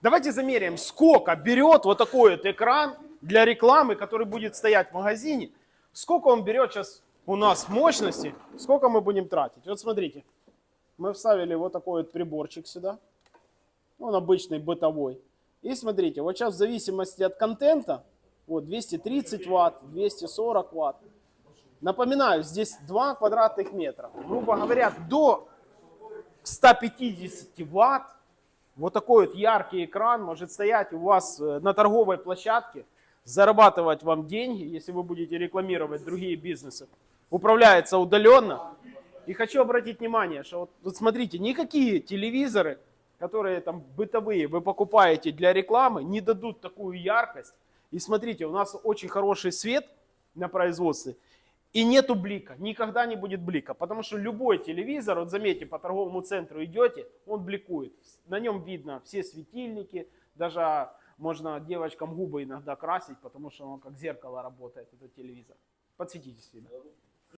Давайте замеряем, сколько берет вот такой вот экран для рекламы, который будет стоять в магазине. Сколько он берет сейчас у нас мощности, сколько мы будем тратить. Вот смотрите, мы вставили вот такой вот приборчик сюда. Он обычный, бытовой. И смотрите, вот сейчас в зависимости от контента, вот 230 ватт, 240 ватт. Напоминаю, здесь 2 квадратных метра. Грубо говоря, до 150 ватт вот такой вот яркий экран может стоять у вас э, на торговой площадке, зарабатывать вам деньги, если вы будете рекламировать другие бизнесы. Управляется удаленно. И хочу обратить внимание, что вот, вот смотрите, никакие телевизоры, которые там бытовые вы покупаете для рекламы, не дадут такую яркость. И смотрите, у нас очень хороший свет на производстве. И нету блика, никогда не будет блика, потому что любой телевизор, вот заметьте, по торговому центру идете, он бликует. На нем видно все светильники, даже можно девочкам губы иногда красить, потому что он как зеркало работает, этот телевизор. Подсветите себе.